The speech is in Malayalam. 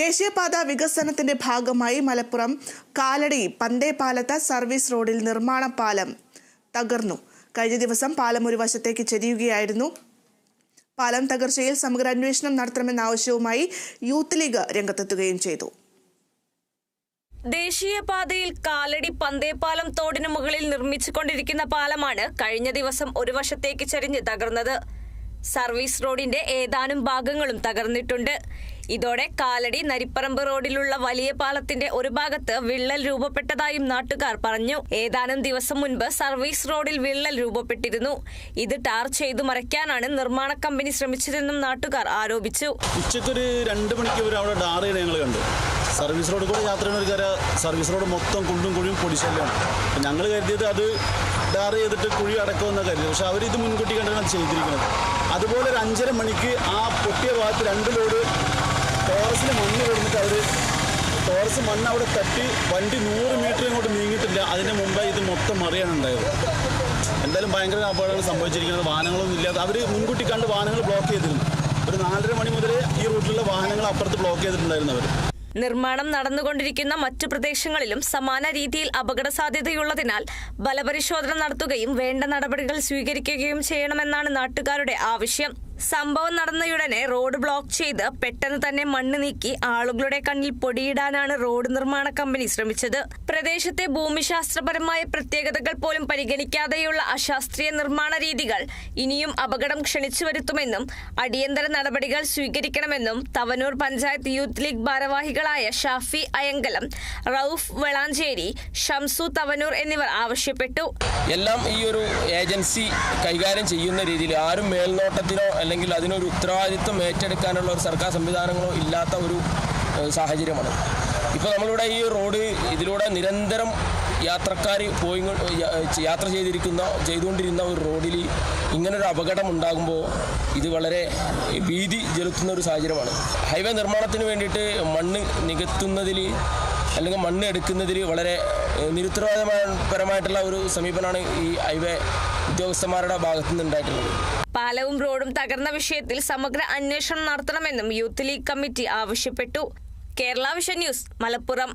ദേശീയപാത വികസനത്തിന്റെ ഭാഗമായി മലപ്പുറം കാലടി പന്തേപാലത്ത് സർവീസ് റോഡിൽ നിർമ്മാണ പാലം തകർന്നു. കഴിഞ്ഞ ദിവസം പാലം ഒരു വശത്തേക്ക് ചെരിയുകയായിരുന്നു. പാലം തകർച്ചയിൽ സമഗ്ര അന്വേഷണം നടത്തണമെന്ന ആവശ്യവുമായി യൂത്ത് ലീഗ് രംഗത്തെത്തുകയും ചെയ്തു. ദേശീയപാതയിൽ കാലടി പന്തേപ്പാലം തോടിനു മുകളിൽ നിർമ്മിച്ചുകൊണ്ടിരിക്കുന്ന പാലമാണ് കഴിഞ്ഞ ദിവസം ഒരു വശത്തേക്ക് ചരിഞ്ഞ് തകർന്നത്. സർവീസ് റോഡിന്റെ ഏതാനും ഭാഗങ്ങളും തകർന്നിട്ടുണ്ട്. ഇതോടെ കാലടി നരിപ്പറമ്പ് റോഡിലുള്ള വലിയ പാലത്തിന്റെ ഒരു ഭാഗത്ത് വിള്ളൽ രൂപപ്പെട്ടതായും നാട്ടുകാർ പറഞ്ഞു. ഏതാനും ദിവസം മുൻപ് സർവീസ് റോഡിൽ വിള്ളൽ രൂപപ്പെട്ടിരുന്നു. ഇത് ടാർ ചെയ്തു മറയ്ക്കാനാണ് നിർമ്മാണ കമ്പനി ശ്രമിച്ചതെന്നും നാട്ടുകാർ ആരോപിച്ചു. ഉച്ചക്കൊരു രണ്ട് മണിക്ക് അവിടെ ടാർ ഞങ്ങൾ കണ്ടു. സർവീസ് റോഡ് കൂടെ യാത്ര ചെയ്യുന്നവർക്കര സർവീസ് റോഡ് മൊത്തം കുണ്ടും കുഴിയും പൊടിശല്യമാണ് അപ്പം ഞങ്ങൾ കരുതിയത് അത് ഡാർ ചെയ്തിട്ട് കുഴി അടക്കുമെന്ന കരുതി പക്ഷേ അവരിത് മുൻകൂട്ടി കണ്ടാണ് ചെയ്തിരിക്കുന്നത്. അതുപോലെ ഒരു അഞ്ചര മണിക്ക് ആ പൊട്ടിയ ഭാഗത്ത് രണ്ട് ലോഡ് ടോറസിൽ മണ്ണ് കൊടുത്തിട്ട് അവർ ടോറസ് മണ്ണ് അവിടെ തട്ടി വണ്ടി നൂറ് മീറ്റർ ഇങ്ങോട്ട് നീങ്ങിയിട്ടില്ല. അതിന് മുമ്പേ ഇത് മൊത്തം മറിയാണ് ഉണ്ടായത്. എന്തായാലും ഭയങ്കര അപകടങ്ങൾ സംഭവിച്ചിരിക്കുന്നത്. വാഹനങ്ങളൊന്നും ഇല്ലാതെ അവർ മുൻകൂട്ടി കണ്ട് വാഹനങ്ങൾ ബ്ലോക്ക് ചെയ്തിരുന്നു. ഒരു നാലര മണി മുതൽ ഈ റൂട്ടിലുള്ള വാഹനങ്ങൾ അപ്പുറത്ത് ബ്ലോക്ക് ചെയ്തിട്ടുണ്ടായിരുന്നു അവർ നിർമ്മാണം നടന്നുകൊണ്ടിരിക്കുന്ന മറ്റു പ്രദേശങ്ങളിലും സമാന രീതിയിൽ അപകട സാധ്യതയുള്ളതിനാൽ ബലപരിശോധന നടത്തുകയും വേണ്ട നടപടികൾ സ്വീകരിക്കുകയും ചെയ്യണമെന്നാണ് നാട്ടുകാരുടെ ആവശ്യം. സംഭവം നടന്നയുടനെ റോഡ് ബ്ലോക്ക് ചെയ്ത് പെട്ടെന്ന് തന്നെ മണ്ണ് നീക്കി ആളുകളുടെ കണ്ണിൽ പൊടിയിടാനാണ് റോഡ് നിർമ്മാണ കമ്പനി ശ്രമിച്ചത്. പ്രദേശത്തെ ഭൂമിശാസ്ത്രപരമായ പ്രത്യേകതകൾ പോലും പരിഗണിക്കാതെയുള്ള അശാസ്ത്രീയ നിർമ്മാണ രീതികൾ ഇനിയും അപകടം ക്ഷണിച്ചു വരുത്തുമെന്നും അടിയന്തര നടപടികൾ സ്വീകരിക്കണമെന്നും തവനൂർ പഞ്ചായത്ത് യൂത്ത് ലീഗ് ഭാരവാഹികളായ ഷാഫി അയങ്കലം റൌഫ് വെളാഞ്ചേരി ഷംസു തവനൂർ എന്നിവർ ആവശ്യപ്പെട്ടു. എല്ലാം ഈ ഒരു ഏജൻസി കൈകാര്യം ചെയ്യുന്ന രീതിയിൽ ആരും മേൽനോട്ടത്തിനോ അല്ലെങ്കിൽ അതിനൊരു ഉത്തരവാദിത്വം ഏറ്റെടുക്കാനുള്ള ഒരു സർക്കാർ സംവിധാനങ്ങളോ ഇല്ലാത്ത ഒരു സാഹചര്യമാണ്. ഇപ്പോൾ നമ്മളിവിടെ ഈ റോഡ് ഇതിലൂടെ നിരന്തരം യാത്രക്കാർ പോയി യാത്ര ചെയ്തിരിക്കുന്ന ചെയ്തുകൊണ്ടിരുന്ന ഒരു റോഡിൽ ഇങ്ങനൊരു അപകടം ഉണ്ടാകുമ്പോൾ ഇത് വളരെ ഭീതി ജലുത്തുന്ന ഒരു സാഹചര്യമാണ്. ഹൈവേ നിർമ്മാണത്തിന് വേണ്ടിയിട്ട് മണ്ണ് നികത്തുന്നതിൽ അല്ലെങ്കിൽ മണ്ണ് എടുക്കുന്നതിൽ വളരെ നിരുത്തരവാദപരമായിട്ടുള്ള ഒരു സമീപനമാണ് ഈ ഹൈവേ ഉദ്യോഗസ്ഥന്മാരുടെ ഭാഗത്തു നിന്ന് ഉണ്ടായിട്ടുള്ളത്. പാലവും റോഡും തകർന്ന വിഷയത്തിൽ സമഗ്ര അന്വേഷണം നടത്തണമെന്നും യൂത്ത് ലീഗ് കമ്മിറ്റി ആവശ്യപ്പെട്ടു. Kerala vision news Malappuram.